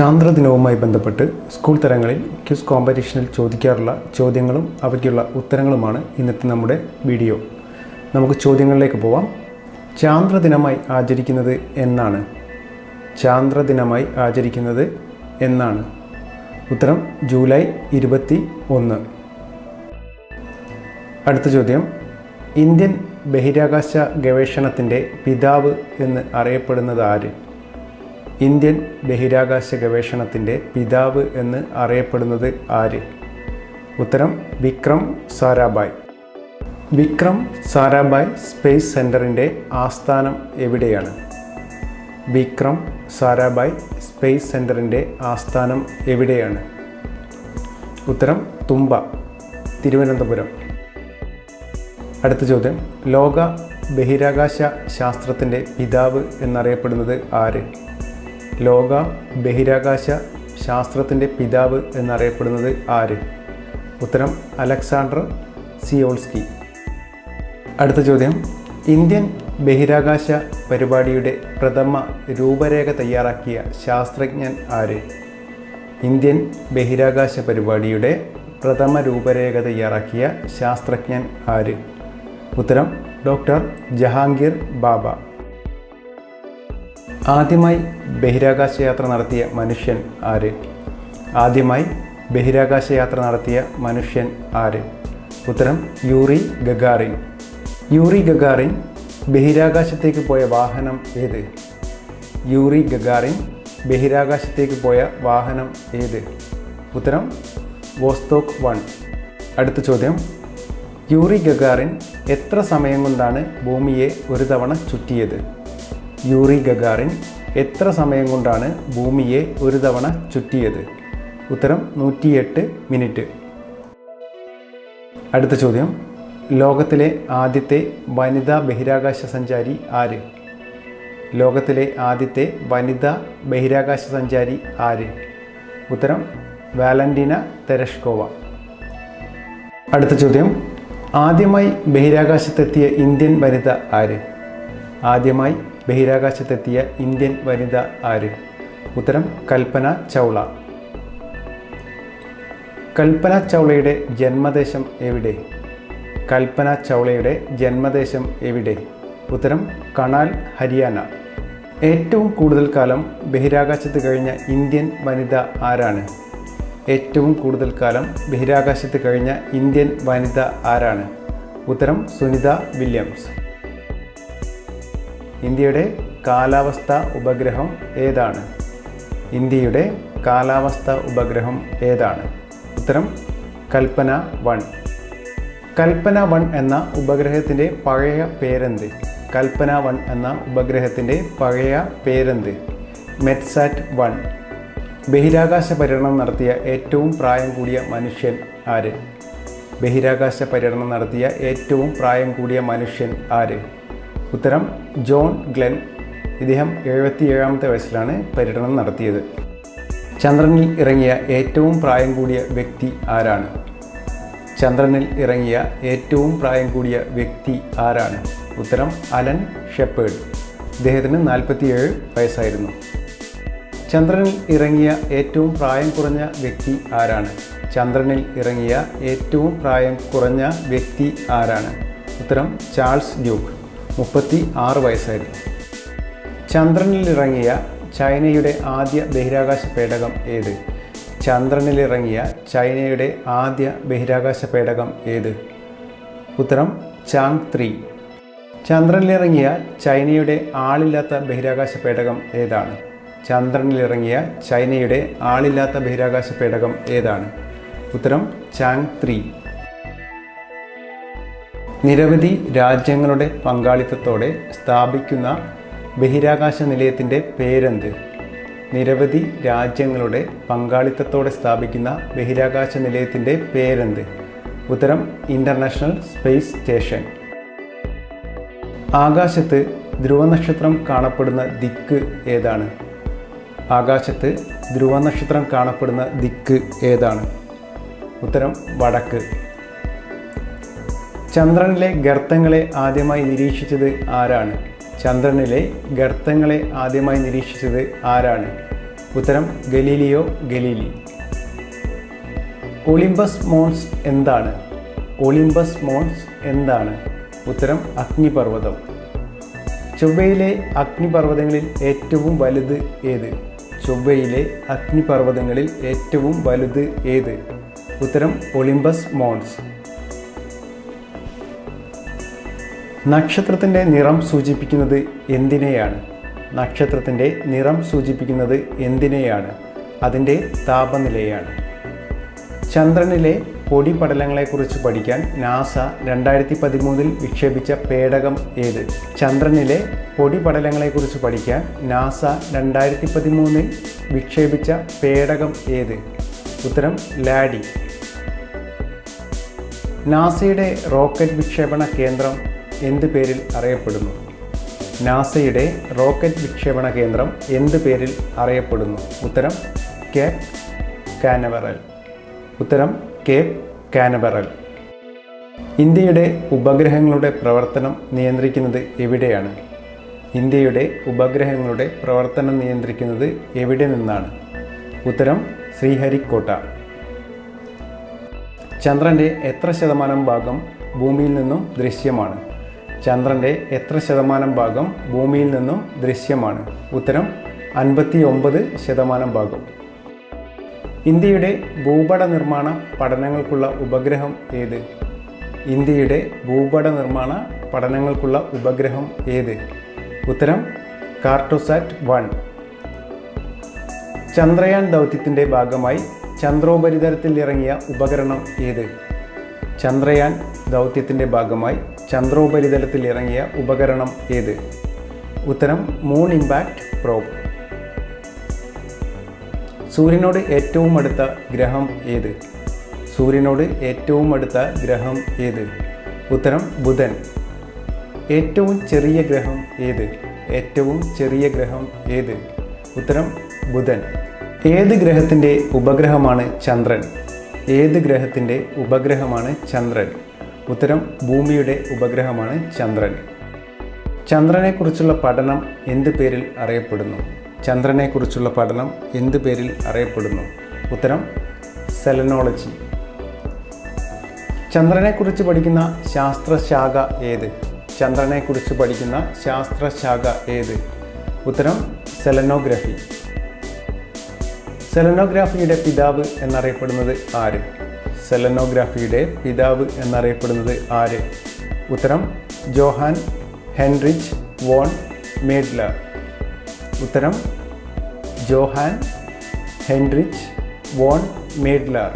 ചാന്ദ്രദിനവുമായി ബന്ധപ്പെട്ട് സ്കൂൾ തലങ്ങളിൽ ക്വിസ് കോമ്പറ്റീഷനിൽ ചോദിക്കാറുള്ള ചോദ്യങ്ങളും അവയ്ക്കുള്ള ഉത്തരങ്ങളുമാണ് ഇന്നത്തെ നമ്മുടെ വീഡിയോ. നമുക്ക് ചോദ്യങ്ങളിലേക്ക് പോവാം. ചാന്ദ്രദിനമായി ആചരിക്കുന്നത് എന്നാണ്. ചാന്ദ്രദിനമായി ആചരിക്കുന്നത് എന്നാണ്. ഉത്തരം ജൂലൈ ഇരുപത്തി ഒന്ന് അടുത്ത ചോദ്യം. ഇന്ത്യൻ ബഹിരാകാശ ഗവേഷണത്തിന്റെ പിതാവ് എന്ന് അറിയപ്പെടുന്നത് ആര്? ഇന്ത്യൻ ബഹിരാകാശ ഗവേഷണത്തിന്റെ പിതാവ് എന്ന് അറിയപ്പെടുന്നത് ആര്? ഉത്തരം വിക്രം സാരാഭായ്. വിക്രം സാരാഭായ് സ്പേസ് സെന്ററിന്റെ ആസ്ഥാനം എവിടെയാണ്? വിക്രം സാരാഭായ് സ്പേസ് സെന്ററിന്റെ ആസ്ഥാനം എവിടെയാണ്? ഉത്തരം തുമ്പ തിരുവനന്തപുരം. അടുത്ത ചോദ്യം ലോക ബഹിരാകാശ ശാസ്ത്രത്തിന്റെ പിതാവ് എന്നറിയപ്പെടുന്നത് ആര്? ലോക ബഹിരാകാശ ശാസ്ത്രത്തിന്റെ പിതാവ് എന്നറിയപ്പെടുന്നത് ആര്? ഉത്തരം അലക്സാണ്ടർ സിയോൾസ്കി. അടുത്ത ചോദ്യം. ഇന്ത്യൻ ബഹിരാകാശ പരിപാടിയുടെ പ്രഥമ രൂപരേഖ തയ്യാറാക്കിയ ശാസ്ത്രജ്ഞൻ ആര്? ഇന്ത്യൻ ബഹിരാകാശ പരിപാടിയുടെ പ്രഥമ രൂപരേഖ തയ്യാറാക്കിയ ശാസ്ത്രജ്ഞൻ ആര്? ഉത്തരം ഡോക്ടർ ജഹാംഗീർ ബാബ. ആദ്യമായി ബഹിരാകാശ യാത്ര നടത്തിയ മനുഷ്യൻ ആര്? ആദ്യമായി ബഹിരാകാശ യാത്ര നടത്തിയ മനുഷ്യൻ ആര്? ഉത്തരം യൂറി ഗഗാറിൻ. യൂറി ഗഗാറിൻ ബഹിരാകാശത്തേക്ക് പോയ വാഹനം ഏത്? യൂറി ഗഗാറിൻ ബഹിരാകാശത്തേക്ക് പോയ വാഹനം ഏത്? ഉത്തരം വോസ്തോക്ക് വൺ. അടുത്ത ചോദ്യം. യൂറി ഗഗാറിൻ എത്ര സമയം കൊണ്ടാണ് ഭൂമിയെ ഒരു തവണ ചുറ്റിയത്? യൂറി ഗഗാറിൻ എത്ര സമയം കൊണ്ടാണ് ഭൂമിയെ ഒരു തവണ ചുറ്റിയത്? ഉത്തരം നൂറ്റിയെട്ട് മിനിറ്റ്. അടുത്ത ചോദ്യം. ലോകത്തിലെ ആദ്യത്തെ വനിതാ ബഹിരാകാശ സഞ്ചാരി ആര്? ലോകത്തിലെ ആദ്യത്തെ വനിതാ ബഹിരാകാശ സഞ്ചാരി ആര്? ഉത്തരം വാലന്റീന തെരഷ്കോവ. അടുത്ത ചോദ്യം. ആദ്യമായി ബഹിരാകാശത്തെത്തിയ ഇന്ത്യൻ വനിത ആര്? ആദ്യമായി ബഹിരാകാശത്തെത്തിയ ഇന്ത്യൻ വനിത ആര്? ഉത്തരം കൽപ്പന ചൗള. കൽപ്പന ചൗളയുടെ ജന്മദേശം എവിടെ? കൽപ്പന ചൗളയുടെ ജന്മദേശം എവിടെ? ഉത്തരം കണാൽ ഹരിയാന. ഏറ്റവും കൂടുതൽ കാലം ബഹിരാകാശത്ത് കഴിഞ്ഞ ഇന്ത്യൻ വനിത ആരാണ്? ഏറ്റവും കൂടുതൽ കാലം ബഹിരാകാശത്ത് കഴിഞ്ഞ ഇന്ത്യൻ വനിത ആരാണ്? ഉത്തരം സുനിത വില്യംസ്. ഇന്ത്യയുടെ കാലാവസ്ഥ ഉപഗ്രഹം ഏതാണ്? ഇന്ത്യയുടെ കാലാവസ്ഥ ഉപഗ്രഹം ഏതാണ്? ഉത്തരം കൽപ്പന വൺ. കൽപ്പന വൺ എന്ന ഉപഗ്രഹത്തിന്റെ പഴയ പേരെന്ത്? കൽപ്പന വൺ എന്ന ഉപഗ്രഹത്തിന്റെ പഴയ പേരെന്ത്? Metsat one. ബഹിരാകാശ പര്യടനം നടത്തിയ ഏറ്റവും പ്രായം കൂടിയ മനുഷ്യൻ ആര്? ബഹിരാകാശ പര്യടനം നടത്തിയ ഏറ്റവും പ്രായം കൂടിയ മനുഷ്യൻ ആര്? ഉത്തരം ജോൺ ഗ്ലെൻ. ഇദ്ദേഹം എഴുപത്തി ഏഴാമത്തെ വയസ്സിലാണ് പര്യടനം നടത്തിയത്. ചന്ദ്രനിൽ ഇറങ്ങിയ ഏറ്റവും പ്രായം കൂടിയ വ്യക്തി ആരാണ്? ചന്ദ്രനിൽ ഇറങ്ങിയ ഏറ്റവും പ്രായം കൂടിയ വ്യക്തി ആരാണ്? ഉത്തരം അലൻ ഷെപ്പേഡ്. ഇദ്ദേഹത്തിന് നാൽപ്പത്തിയേഴ് വയസ്സായിരുന്നു. ചന്ദ്രനിൽ ഇറങ്ങിയ ഏറ്റവും പ്രായം കുറഞ്ഞ വ്യക്തി ആരാണ്? ചന്ദ്രനിൽ ഇറങ്ങിയ ഏറ്റവും പ്രായം കുറഞ്ഞ വ്യക്തി ആരാണ്? ഉത്തരം ചാൾസ് ഡ്യൂക്ക്. മുപ്പത്തി ആറ് വയസ്സായിരുന്നു. ചന്ദ്രനിലിറങ്ങിയ ചൈനയുടെ ആദ്യ ബഹിരാകാശ പേടകം ഏത്? ചന്ദ്രനിലിറങ്ങിയ ചൈനയുടെ ആദ്യ ബഹിരാകാശ പേടകം ഏത്? ഉത്തരം ചാങ് ത്രീ. ചന്ദ്രനിലിറങ്ങിയ ചൈനയുടെ ആളില്ലാത്ത ബഹിരാകാശ പേടകം ഏതാണ്? ചന്ദ്രനിലിറങ്ങിയ ചൈനയുടെ ആളില്ലാത്ത ബഹിരാകാശ പേടകം ഏതാണ്? ഉത്തരം ചാങ് ത്രീ. നിരവധി രാജ്യങ്ങളുടെ പങ്കാളിത്തത്തോടെ സ്ഥാപിക്കുന്ന ബഹിരാകാശ നിലയത്തിന്റെ പേരെന്ത്? നിരവധി രാജ്യങ്ങളുടെ പങ്കാളിത്തത്തോടെ സ്ഥാപിക്കുന്ന ബഹിരാകാശ നിലയത്തിന്റെ പേരെന്ത്? ഉത്തരം ഇന്റർനാഷണൽ സ്പേസ് സ്റ്റേഷൻ ആകാശത്ത് ധ്രുവനക്ഷത്രം കാണപ്പെടുന്ന ദിക്ക് ഏതാണ്? ആകാശത്ത് ധ്രുവനക്ഷത്രം കാണപ്പെടുന്ന ദിക്ക് ഏതാണ്? ഉത്തരം വടക്ക്. ചന്ദ്രനിലെ ഗർത്തങ്ങളെ ആദ്യമായി നിരീക്ഷിച്ചത് ആരാണ്? ചന്ദ്രനിലെ ഗർത്തങ്ങളെ ആദ്യമായി നിരീക്ഷിച്ചത് ആരാണ്? ഉത്തരം ഗലീലിയോ ഗലീലി. ഒളിമ്പസ് മോൺസ് എന്താണ്? ഒളിമ്പസ് മോൺസ് എന്താണ്? ഉത്തരം അഗ്നിപർവതം. ചൊവ്വയിലെ അഗ്നിപർവതങ്ങളിൽ ഏറ്റവും വലുത് ഏത്? ചൊവ്വയിലെ അഗ്നിപർവതങ്ങളിൽ ഏറ്റവും വലുത് ഏത്? ഉത്തരം ഒളിമ്പസ് മോൺസ് നക്ഷത്രത്തിന്റെ നിറം സൂചിപ്പിക്കുന്നത് എന്തിനെയാണ്? നക്ഷത്രത്തിന്റെ നിറം സൂചിപ്പിക്കുന്നത് എന്തിനെയാണ്? അതിന്റെ താപനിലയാണ്. ചന്ദ്രനിലെ പൊടിപടലങ്ങളെക്കുറിച്ച് പഠിക്കാൻ നാസ രണ്ടായിരത്തി പതിമൂന്നിൽ വിക്ഷേപിച്ച പേടകം ഏത്? ചന്ദ്രനിലെ പൊടിപടലങ്ങളെക്കുറിച്ച് പഠിക്കാൻ നാസ രണ്ടായിരത്തി പതിമൂന്നിൽ വിക്ഷേപിച്ച പേടകം ഏത്? ഉത്തരം ലാഡി. നാസയുടെ റോക്കറ്റ് വിക്ഷേപണ കേന്ദ്രം എന്ത് പേരിൽ അറിയപ്പെടുന്നു? നാസയുടെ റോക്കറ്റ് വിക്ഷേപണ കേന്ദ്രം എന്ത് പേരിൽ അറിയപ്പെടുന്നു? ഉത്തരം കേപ്പ് കാനവറൽ. ഉത്തരം കേപ്പ് കാനവറൽ. ഇന്ത്യയുടെ ഉപഗ്രഹങ്ങളുടെ പ്രവർത്തനം നിയന്ത്രിക്കുന്നത് എവിടെയാണ്? ഇന്ത്യയുടെ ഉപഗ്രഹങ്ങളുടെ പ്രവർത്തനം നിയന്ത്രിക്കുന്നത് എവിടെ നിന്നാണ്? ഉത്തരം ശ്രീഹരിക്കോട്ട. ചന്ദ്രന്റെ എത്ര ശതമാനം ഭാഗം ഭൂമിയിൽ നിന്നും ദൃശ്യമാണ്? ചന്ദ്രന്റെ എത്ര ശതമാനം ഭാഗം ഭൂമിയിൽ നിന്നും ദൃശ്യമാണ്? ഉത്തരം അൻപത്തി ഒമ്പത് ശതമാനം ഭാഗം. ഇന്ത്യയുടെ ഭൂപട നിർമ്മാണ പഠനങ്ങൾക്കുള്ള ഉപഗ്രഹം ഏത്? ഇന്ത്യയുടെ ഭൂപട നിർമ്മാണ പഠനങ്ങൾക്കുള്ള ഉപഗ്രഹം ഏത്? ഉത്തരം കാർട്ടോസാറ്റ് വൺ. ചന്ദ്രയാൻ ദൗത്യത്തിന്റെ ഭാഗമായി ചന്ദ്രോപരിതലത്തിൽ ഇറങ്ങിയ ഉപകരണം ഏത്? ചന്ദ്രയാൻ ദൗത്യത്തിന്റെ ഭാഗമായി ചന്ദ്രോപരിതലത്തിൽ ഇറങ്ങിയ ഉപകരണം ഏത്? ഉത്തരം മൂൺ ഇമ്പാക്റ്റ് പ്രോബ് സൂര്യനോട് ഏറ്റവും അടുത്ത ഗ്രഹം ഏത്? സൂര്യനോട് ഏറ്റവും അടുത്ത ഗ്രഹം ഏത്? ഉത്തരം ബുധൻ. ഏറ്റവും ചെറിയ ഗ്രഹം ഏത്? ഏറ്റവും ചെറിയ ഗ്രഹം ഏത്? ഉത്തരം ബുധൻ. ഏത് ഗ്രഹത്തിന്റെ ഉപഗ്രഹമാണ് ചന്ദ്രൻ? ഏത് ഗ്രഹത്തിന്റെ ഉപഗ്രഹമാണ് ചന്ദ്രൻ? ഉത്തരം ഭൂമിയുടെ ഉപഗ്രഹമാണ് ചന്ദ്രൻ. ചന്ദ്രനെക്കുറിച്ചുള്ള പഠനം എന്ത് പേരിൽ അറിയപ്പെടുന്നു? ചന്ദ്രനെക്കുറിച്ചുള്ള പഠനം എന്ത് പേരിൽ അറിയപ്പെടുന്നു? ഉത്തരം സെലനോളജി. ചന്ദ്രനെക്കുറിച്ച് പഠിക്കുന്ന ശാസ്ത്രശാഖ ഏത്? ചന്ദ്രനെക്കുറിച്ച് പഠിക്കുന്ന ശാസ്ത്രശാഖ ഏത്? ഉത്തരം സെലനോഗ്രഫി. സെലനോഗ്രാഫിയുടെ പിതാവ് എന്നറിയപ്പെടുന്നത് ആര്? സെലനോഗ്രാഫിയുടെ പിതാവ് എന്നറിയപ്പെടുന്നത് ആര്? ഉത്തരം ജോഹാൻ ഹെൻറിച്ച് വോൺ മേഡ്ലർ. ഉത്തരം ജോഹാൻ ഹെൻറിച്ച് വോൺ മേഡ്ലർ.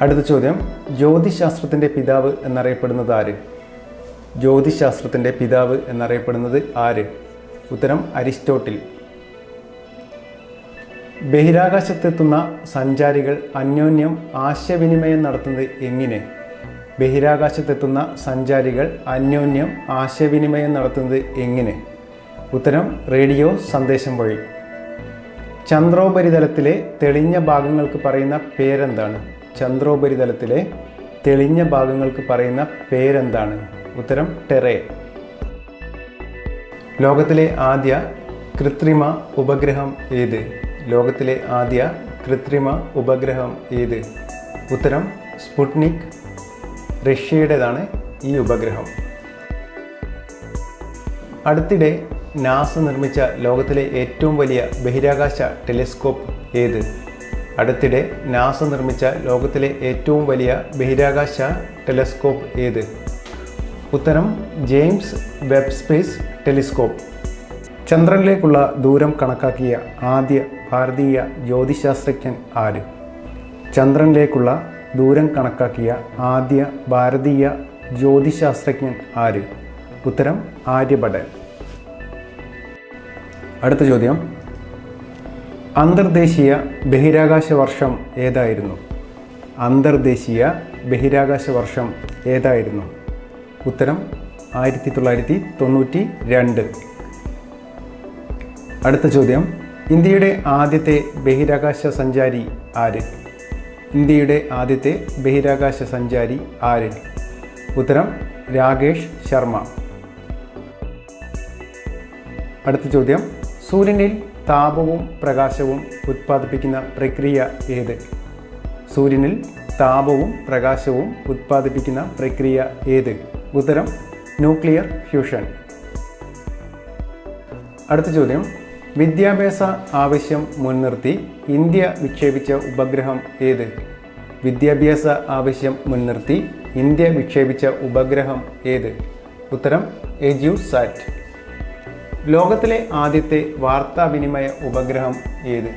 അടുത്ത ചോദ്യം ജ്യോതിശാസ്ത്രത്തിന്റെ പിതാവ് എന്നറിയപ്പെടുന്നത് ആര്? ജ്യോതിശാസ്ത്രത്തിന്റെ പിതാവ് എന്നറിയപ്പെടുന്നത് ആര്? ഉത്തരം അരിസ്റ്റോട്ടിൽ. ബഹിരാകാശത്തെത്തുന്ന സഞ്ചാരികൾ അന്യോന്യം ആശയവിനിമയം നടത്തുന്നത് എങ്ങനെ? ബഹിരാകാശത്തെത്തുന്ന സഞ്ചാരികൾ അന്യോന്യം ആശയവിനിമയം നടത്തുന്നത് എങ്ങനെ? ഉത്തരം റേഡിയോ സന്ദേശം വഴി. ചന്ദ്രോപരിതലത്തിലെ തെളിഞ്ഞ ഭാഗങ്ങൾക്ക് പറയുന്ന പേരെന്താണ്? ചന്ദ്രോപരിതലത്തിലെ തെളിഞ്ഞ ഭാഗങ്ങൾക്ക് പറയുന്ന പേരെന്താണ്? ഉത്തരം ടെറേ. ലോകത്തിലെ ആദ്യ കൃത്രിമ ഉപഗ്രഹം ഏത്? ലോകത്തിലെ ആദ്യ കൃത്രിമ ഉപഗ്രഹം ഏത്? ഉത്തരം സ്പുട്നിക്. റഷ്യയുടേതാണ് ഈ ഉപഗ്രഹം. അടുത്തിടെ നാസ നിർമ്മിച്ച ലോകത്തിലെ ഏറ്റവും വലിയ ബഹിരാകാശ ടെലിസ്കോപ്പ് ഏത്? അടുത്തിടെ നാസ നിർമ്മിച്ച ലോകത്തിലെ ഏറ്റവും വലിയ ബഹിരാകാശ ടെലിസ്കോപ്പ് ഏത്? ഉത്തരം ജെയിംസ് വെബ് സ്പേസ് ടെലിസ്കോപ്പ്. ചന്ദ്രനിലേക്കുള്ള ദൂരം കണക്കാക്കിയ ആദ്യ ഭാരതീയ ജ്യോതിശാസ്ത്രജ്ഞൻ ആര്? ചന്ദ്രനിലേക്കുള്ള ദൂരം കണക്കാക്കിയ ആദ്യ ഭാരതീയ ജ്യോതിശാസ്ത്രജ്ഞൻ ആര്? ഉത്തരം ആര്യഭടൻ. അടുത്ത ചോദ്യം. അന്തർദേശീയ ബഹിരാകാശ വർഷം ഏതായിരുന്നു? അന്തർദേശീയ ബഹിരാകാശ വർഷം ഏതായിരുന്നു? ഉത്തരം ആയിരത്തി തൊള്ളായിരത്തി തൊണ്ണൂറ്റി രണ്ട്. അടുത്ത ചോദ്യം. ഇന്ത്യയുടെ ആദ്യത്തെ ബഹിരാകാശ സഞ്ചാരി ആര്? ഇന്ത്യയുടെ ആദ്യത്തെ ബഹിരാകാശ സഞ്ചാരി ആര്? ഉത്തരം രാകേഷ് ശർമ്മ. അടുത്ത ചോദ്യം. സൂര്യനിൽ താപവും പ്രകാശവും ഉത്പാദിപ്പിക്കുന്ന പ്രക്രിയ ഏത്? സൂര്യനിൽ താപവും പ്രകാശവും ഉത്പാദിപ്പിക്കുന്ന പ്രക്രിയ ഏത്? ഉത്തരം ന്യൂക്ലിയർ ഫ്യൂഷൻ. അടുത്ത ചോദ്യം. വിദ്യാഭ്യാസ ആവശ്യം മുൻനിർത്തി ഇന്ത്യ വിക്ഷേപിച്ച ഉപഗ്രഹം ഏത്? വിദ്യാഭ്യാസ ആവശ്യം മുൻനിർത്തി ഇന്ത്യ വിക്ഷേപിച്ച ഉപഗ്രഹം ഏത്? ഉത്തരം എജ്യു സാറ്റ്. ലോകത്തിലെ ആദ്യത്തെ വാർത്താവിനിമയ ഉപഗ്രഹം ഏത്?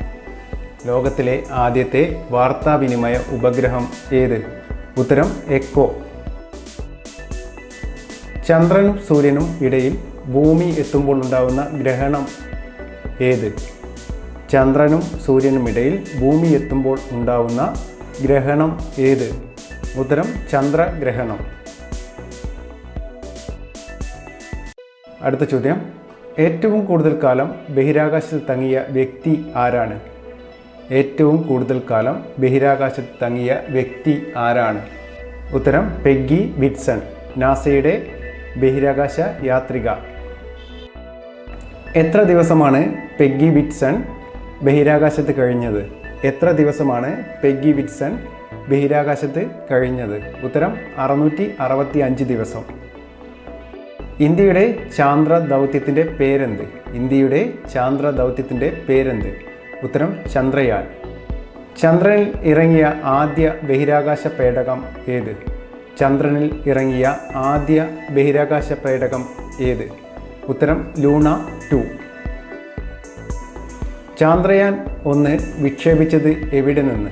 ലോകത്തിലെ ആദ്യത്തെ വാർത്താവിനിമയ ഉപഗ്രഹം ഏത്? ഉത്തരം എക്കോ. ചന്ദ്രനും സൂര്യനും ഇടയിൽ ഭൂമി എത്തുമ്പോൾ ഉണ്ടാകുന്ന ഗ്രഹണം ഏത്? ചന്ദ്രനും സൂര്യനും ഇടയിൽ ഭൂമി എത്തുമ്പോൾ ഉണ്ടാവുന്ന ഗ്രഹണം ഏത്? ഉത്തരം ചന്ദ്രഗ്രഹണം. അടുത്ത ചോദ്യം. ഏറ്റവും കൂടുതൽ കാലം ബഹിരാകാശത്ത് തങ്ങിയ വ്യക്തി ആരാണ്? ഏറ്റവും കൂടുതൽ കാലം ബഹിരാകാശത്ത് തങ്ങിയ വ്യക്തി ആരാണ്? ഉത്തരം പെഗ്ഗി വിറ്റ്സൺ നാസയുടെ ബഹിരാകാശ യാത്രിക. എത്ര ദിവസമാണ് പെഗ്ഗി വിറ്റ്സൺ ബഹിരാകാശത്ത് കഴിഞ്ഞത്? എത്ര ദിവസമാണ് പെഗ്ഗി വിറ്റ്സൺ ബഹിരാകാശത്ത് കഴിഞ്ഞത്? ഉത്തരം അറുന്നൂറ്റി അറുപത്തി അഞ്ച് ദിവസം. ഇന്ത്യയുടെ ചാന്ദ്ര ദൗത്യത്തിന്റെ പേരെന്ത്? ഇന്ത്യയുടെ ചാന്ദ്ര ദൗത്യത്തിന്റെ പേരെന്ത്? ഉത്തരം ചന്ദ്രയാൻ. ചന്ദ്രനിൽ ഇറങ്ങിയ ആദ്യ ബഹിരാകാശ പേടകം ഏത്? ചന്ദ്രനിൽ ഇറങ്ങിയ ആദ്യ ബഹിരാകാശ പേടകം ഏത്? ഉത്തരം ലൂണ ടു. ചാന്ദ്രയാൻ ഒന്ന് വിക്ഷേപിച്ചത് എവിടെ നിന്ന്?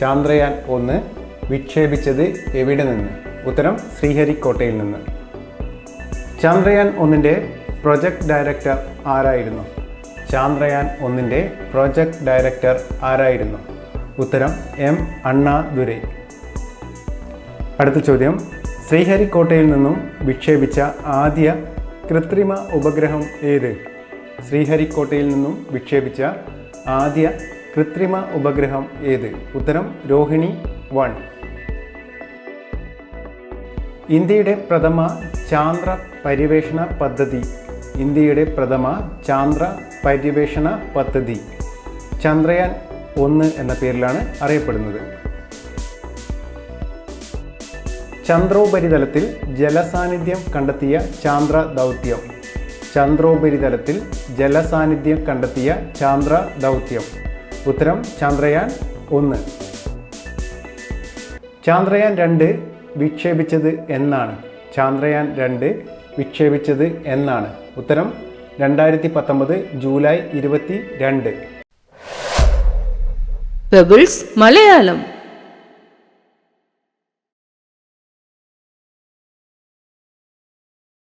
ചാന്ദ്രയാൻ ഒന്ന് വിക്ഷേപിച്ചത് എവിടെ നിന്ന്? ഉത്തരം ശ്രീഹരിക്കോട്ടയിൽ നിന്ന്. ചാന്ദ്രയാൻ ഒന്നിന്റെ പ്രൊജക്ട് ഡയറക്ടർ ആരായിരുന്നു? ചാന്ദ്രയാൻ ഒന്നിന്റെ പ്രൊജക്ട് ഡയറക്ടർ ആരായിരുന്നു? ഉത്തരം എം അണ്ണാ ദുരൈ അടുത്ത ചോദ്യം ശ്രീഹരിക്കോട്ടയിൽ നിന്നും വിക്ഷേപിച്ച ആദ്യ കൃത്രിമ ഉപഗ്രഹം ഏത്? ശ്രീഹരിക്കോട്ടയിൽ നിന്നും വിക്ഷേപിച്ച ആദ്യ കൃത്രിമ ഉപഗ്രഹം ഏത്? ഉത്തരം രോഹിണി വൺ. ഇന്ത്യയുടെ പ്രഥമ ചാന്ദ്ര പര്യവേഷണ പദ്ധതി. ഇന്ത്യയുടെ പ്രഥമ ചാന്ദ്ര പര്യവേഷണ പദ്ധതി. ചന്ദ്രയാൻ ഒന്ന് എന്ന പേരിലാണ് അറിയപ്പെടുന്നത്. ചന്ദ്രോപരിതലത്തിൽ ജലസാന്നിധ്യം കണ്ടെത്തിയ ചാന്ദ്ര ദൗത്യം. ചന്ദ്രോപരിതലത്തിൽ ജലസാന്നിധ്യം കണ്ടെത്തിയ ചാന്ദ്ര ദൗത്യം. ഉത്തരം ചന്ദ്രയാൻ ഒന്ന്. ചാന്ദ്രയാൻ രണ്ട് വിക്ഷേപിച്ചത് എന്നാണ്. ചാന്ദ്രയാൻ രണ്ട് വിക്ഷേപിച്ചത് എന്നാണ്. ഉത്തരം രണ്ടായിരത്തി പത്തൊമ്പത് ജൂലൈ ഇരുപത്തി രണ്ട് മലയാളം